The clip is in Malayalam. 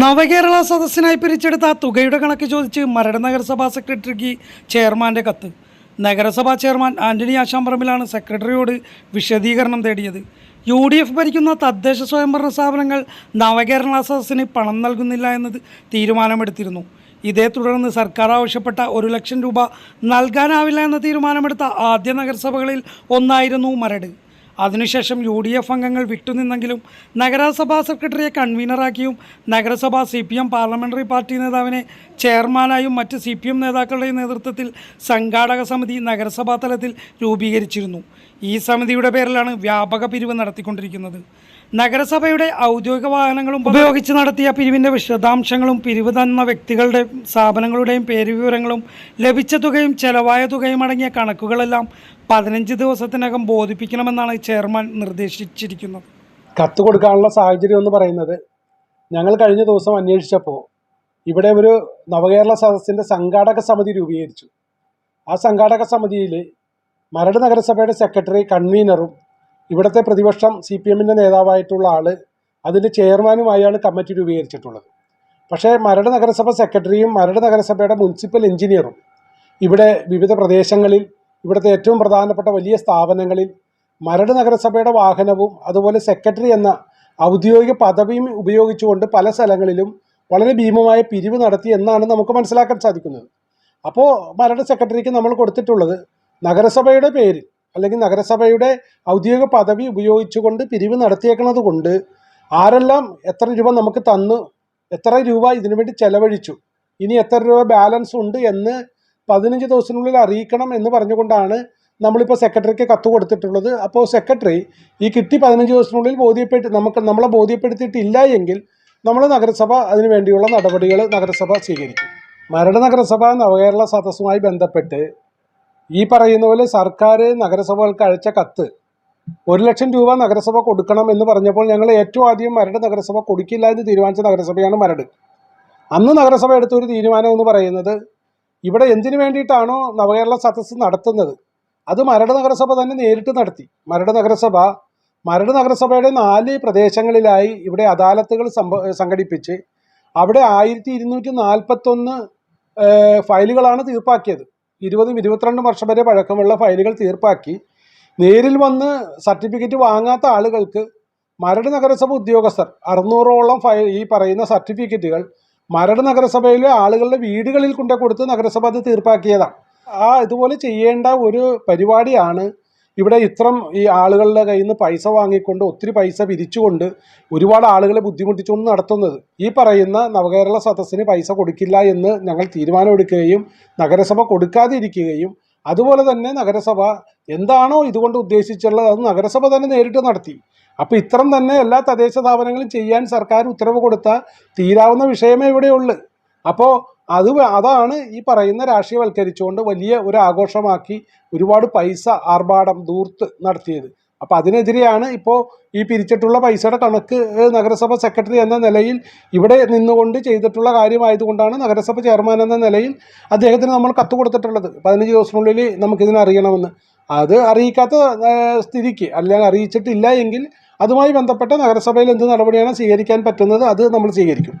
നവകേരള സദസ്സിനായി പിരിച്ചെടുത്ത തുകയുടെ കണക്ക് ചോദിച്ച് മരട് നഗരസഭാ സെക്രട്ടറിക്ക് ചെയർമാന്റെ കത്ത്. നഗരസഭാ ചെയർമാൻ ആന്റണി ആശാമ്പറമ്പിലാണ് സെക്രട്ടറിയോട് വിശദീകരണം തേടിയത്. യു ഡി എഫ് ഭരിക്കുന്ന തദ്ദേശ സ്വയംഭരണ സ്ഥാപനങ്ങൾ നവകേരള സദസ്സിന് പണം നൽകുന്നില്ല എന്നത് തീരുമാനമെടുത്തിരുന്നു. ഇതേ തുടർന്ന് സർക്കാർ ആവശ്യപ്പെട്ട ഒരു ലക്ഷം രൂപ നൽകാനാവില്ല എന്ന തീരുമാനമെടുത്ത ആദ്യ നഗരസഭകളിൽ ഒന്നായിരുന്നു മരട്. അതിനുശേഷം യു ഡി എഫ് അംഗങ്ങൾ വിട്ടുനിന്നെങ്കിലും നഗരസഭാ സെക്രട്ടറിയെ കൺവീനറാക്കിയും നഗരസഭാ C P M parliamentary party നേതാവിനെ ചെയർമാനായും മറ്റ് സി പി എം നേതാക്കളുടെ നേതൃത്വത്തിൽ സംഘാടക സമിതി നഗരസഭാ തലത്തിൽ രൂപീകരിച്ചിരുന്നു. ഈ സമിതിയുടെ പേരിലാണ് വ്യാപക പിരിവ് നടത്തിക്കൊണ്ടിരിക്കുന്നത്. നഗരസഭയുടെ ഔദ്യോഗിക വാഹനങ്ങളും ഉപയോഗിച്ച് നടത്തിയ പിരിവിന്റെ വിശദാംശങ്ങളും പിരിവ് തന്ന വ്യക്തികളുടെ സ്ഥാപനങ്ങളുടെയും പേര് വിവരങ്ങളും ലഭിച്ച തുകയും ചെലവായ തുകയും അടങ്ങിയ കണക്കുകളെല്ലാം പതിനഞ്ച് ദിവസത്തിനകം ബോധിപ്പിക്കണമെന്നാണ് ചെയർമാൻ നിർദ്ദേശിച്ചിരിക്കുന്നത്. കത്ത് കൊടുക്കാനുള്ള സാഹചര്യം എന്ന് പറയുന്നത് ഞങ്ങൾ കഴിഞ്ഞ ദിവസം അന്വേഷിച്ചപ്പോൾ ഇവിടെ ഒരു നവകേരള സദസ്സിന്റെ സംഘാടക സമിതി രൂപീകരിച്ചു. ആ സംഘാടക സമിതിയിൽ മരട് നഗരസഭയുടെ സെക്രട്ടറി കൺവീനറും ഇവിടുത്തെ പ്രതിപക്ഷം സി പി എമ്മിന്റെ നേതാവായിട്ടുള്ള ആൾ അതിന്റെ ചെയർമാനുമായാണ് കമ്മിറ്റി രൂപീകരിച്ചിട്ടുള്ളത്. പക്ഷേ മരട് നഗരസഭ സെക്രട്ടറിയും മരട് നഗരസഭയുടെ മുനിസിപ്പൽ എഞ്ചിനീയറും ഇവിടെ വിവിധ പ്രദേശങ്ങളിൽ ഇവിടുത്തെ ഏറ്റവും പ്രധാനപ്പെട്ട വലിയ സ്ഥാപനങ്ങളിൽ മരട് നഗരസഭയുടെ വാഹനവും അതുപോലെ സെക്രട്ടറി എന്ന ഔദ്യോഗിക പദവിയും ഉപയോഗിച്ചുകൊണ്ട് പല സ്ഥലങ്ങളിലും വളരെ ഭീമമായ പിരിവ് നടത്തി എന്നാണ് നമുക്ക് മനസ്സിലാക്കാൻ സാധിക്കുന്നത്. അപ്പോൾ മരട് സെക്രട്ടറിക്ക് നമ്മൾ കൊടുത്തിട്ടുള്ളത് നഗരസഭയുടെ പേരിൽ അല്ലെങ്കിൽ നഗരസഭയുടെ ഔദ്യോഗിക പദവി ഉപയോഗിച്ചുകൊണ്ട് പിരിവ് നടത്തിയേക്കുന്നത് കൊണ്ട് ആരെല്ലാം എത്ര രൂപ നമുക്ക് തന്നു എത്ര രൂപ ഇതിനു വേണ്ടി ചെലവഴിച്ചു ഇനി എത്ര രൂപ ബാലൻസ് ഉണ്ട് എന്ന് പതിനഞ്ച് ദിവസത്തിനുള്ളിൽ അറിയിക്കണം എന്ന് പറഞ്ഞുകൊണ്ടാണ് നമ്മളിപ്പോൾ സെക്രട്ടറിക്ക് കത്ത് കൊടുത്തിട്ടുള്ളത്. അപ്പോൾ സെക്രട്ടറി ഈ കിട്ടി പതിനഞ്ച് ദിവസത്തിനുള്ളിൽ ബോധ്യപ്പെട്ട് നമുക്ക് നമ്മളെ ബോധ്യപ്പെടുത്തിയിട്ടില്ല എങ്കിൽ നമ്മൾ നഗരസഭ അതിനു വേണ്ടിയുള്ള നടപടികൾ നഗരസഭ സ്വീകരിക്കും. മരട് നഗരസഭ നവകേരള സദസ്സുമായി ബന്ധപ്പെട്ട് ഈ പറയുന്ന പോലെ സർക്കാർ നഗരസഭകൾക്ക് അയച്ച കത്ത് ഒരു ലക്ഷം രൂപ നഗരസഭ കൊടുക്കണം എന്ന് പറഞ്ഞപ്പോൾ ഞങ്ങൾ ഏറ്റവും ആദ്യം മരട് നഗരസഭ കൊടുക്കില്ല എന്ന് തീരുമാനിച്ച നഗരസഭയാണ് മരട്. അന്ന് നഗരസഭ എടുത്ത ഒരു തീരുമാനം എന്ന് പറയുന്നത് ഇവിടെ എന്തിനു വേണ്ടിയിട്ടാണോ നവകേരള സദസ്സ് നടത്തുന്നത്? അത് മരട് നഗരസഭ തന്നെ നേരിട്ട് നടത്തി. മരട് നഗരസഭ മരട് നഗരസഭയുടെ നാല് പ്രദേശങ്ങളിലായി ഇവിടെ അദാലത്തുകൾ സംഘടിപ്പിച്ച് അവിടെ ആയിരത്തി ഇരുന്നൂറ്റി നാൽപ്പത്തൊന്ന് ഫയലുകളാണ് തീർപ്പാക്കിയത്. ഇരുപതും ഇരുപത്തിരണ്ടും വർഷം വരെ പഴക്കമുള്ള ഫയലുകൾ തീർപ്പാക്കി. നേരിൽ വന്ന് സർട്ടിഫിക്കറ്റ് വാങ്ങാത്ത ആളുകൾക്ക് മരട് നഗരസഭ ഉദ്യോഗസ്ഥർ അറുന്നൂറോളം ഫയൽ ഈ പറയുന്ന സർട്ടിഫിക്കറ്റുകൾ മരട് നഗരസഭയിലെ ആളുകളുടെ വീടുകളിൽ കൊണ്ടു കൊടുത്ത് നഗരസഭ അത് തീർപ്പാക്കിയതാണ് ആ ഇതുപോലെ ചെയ്യേണ്ട ഒരു പരിപാടിയാണ് ഇവിടെ ഇത്രം ഈ ആളുകളുടെ കയ്യിൽ നിന്ന് പൈസ വാങ്ങിക്കൊണ്ട് ഒത്തിരി പൈസ പിരിച്ചുകൊണ്ട് ഒരുപാട് ആളുകളെ ബുദ്ധിമുട്ടിച്ചുകൊണ്ട് നടത്തുന്നത്. ഈ പറയുന്ന നവകേരള സദസ്സിന് പൈസ കൊടുക്കില്ല എന്ന് ഞങ്ങൾ തീരുമാനമെടുക്കുകയും നഗരസഭ കൊടുക്കാതിരിക്കുകയും അതുപോലെ തന്നെ നഗരസഭ എന്താണോ ഇതുകൊണ്ട് ഉദ്ദേശിച്ചുള്ളത് അത് നഗരസഭ തന്നെ നേരിട്ട് നടത്തി. അപ്പോൾ ഇത്തരം തന്നെ എല്ലാ തദ്ദേശ സ്ഥാപനങ്ങളും ചെയ്യാൻ സർക്കാർ ഉത്തരവ് കൊടുത്ത തീരാവുന്ന വിഷയമേ ഇവിടെയുള്ളൂ. അപ്പോൾ അത് അതാണ് ഈ പറയുന്ന രാഷ്ട്രീയവൽക്കരിച്ചുകൊണ്ട് വലിയ ഒരു ആഘോഷമാക്കി ഒരുപാട് പൈസ ആർഭാടം ദൂർത്ത് നടത്തിയത്. അപ്പോൾ അതിനെതിരെയാണ് ഇപ്പോൾ ഈ പിരിച്ചിട്ടുള്ള പൈസയുടെ കണക്ക് നഗരസഭ സെക്രട്ടറി എന്ന നിലയിൽ ഇവിടെ നിന്നുകൊണ്ട് ചെയ്തിട്ടുള്ള കാര്യമായതുകൊണ്ടാണ് നഗരസഭ ചെയർമാൻ എന്ന നിലയിൽ അദ്ദേഹത്തിന് നമ്മൾ കത്ത് കൊടുത്തിട്ടുള്ളത്. പതിനഞ്ച് ദിവസത്തിനുള്ളിൽ നമുക്കിതിനെ അറിയണമെന്ന്. അത് അറിയിക്കാത്ത സ്ഥിതിക്ക് അല്ലെങ്കിൽ അറിയിച്ചിട്ടില്ല എങ്കിൽ അതുമായി ബന്ധപ്പെട്ട നഗരസഭയിൽ എന്ത് നടപടിയാണ് സ്വീകരിക്കാൻ പറ്റുന്നത് അത് നമ്മൾ സ്വീകരിക്കും.